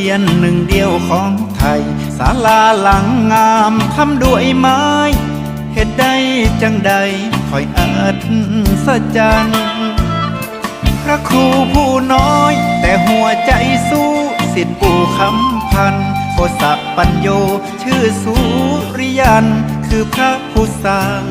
รียนหนึ่งเดียวของไทยศาลาหลังงามทำด้วยไม้เหตุใดจังใดคอยอัศจรรย์พระครูผู้น้อย แต่หัวใจสู้สิทธิปู่คำพันโคสะปัญโย ชื่อสุริยัน คือพระผู้สร้าง